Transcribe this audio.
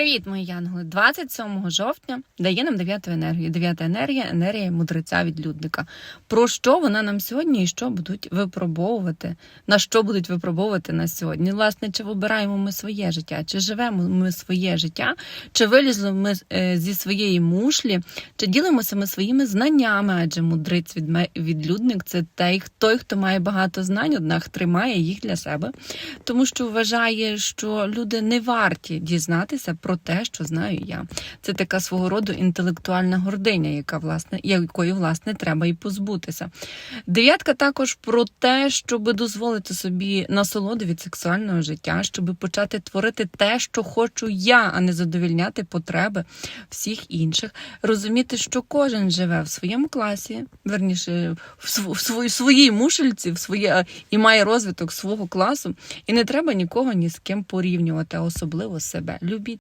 Привіт, мої янголи! 27 жовтня дає нам дев'яту енергію. Дев'ята енергія енергія мудреця відлюдника. Про що вона нам сьогодні і що будуть випробовувати? На що будуть випробовувати нас сьогодні? Власне, чи вибираємо ми своє життя, чи живемо ми своє життя, чи вилізли ми е, зі своєї мушлі, чи ділимося ми своїми знаннями? Адже мудрець відме- відлюдник це той, той, хто має багато знань, однак тримає їх для себе, тому що вважає, що люди не варті дізнатися про те, що знаю я. Це така свого роду інтелектуальна гординя, яка власне якої власне треба і позбутися. Дев'ятка також про те, щоб дозволити собі насолоду від сексуального життя, щоб почати творити те, що хочу я, а не задовільняти потреби всіх інших. Розуміти, що кожен живе в своєму класі, верніше в своїй мушельці, в своє і має розвиток свого класу, і не треба нікого ні з ким порівнювати, а особливо себе. Любіть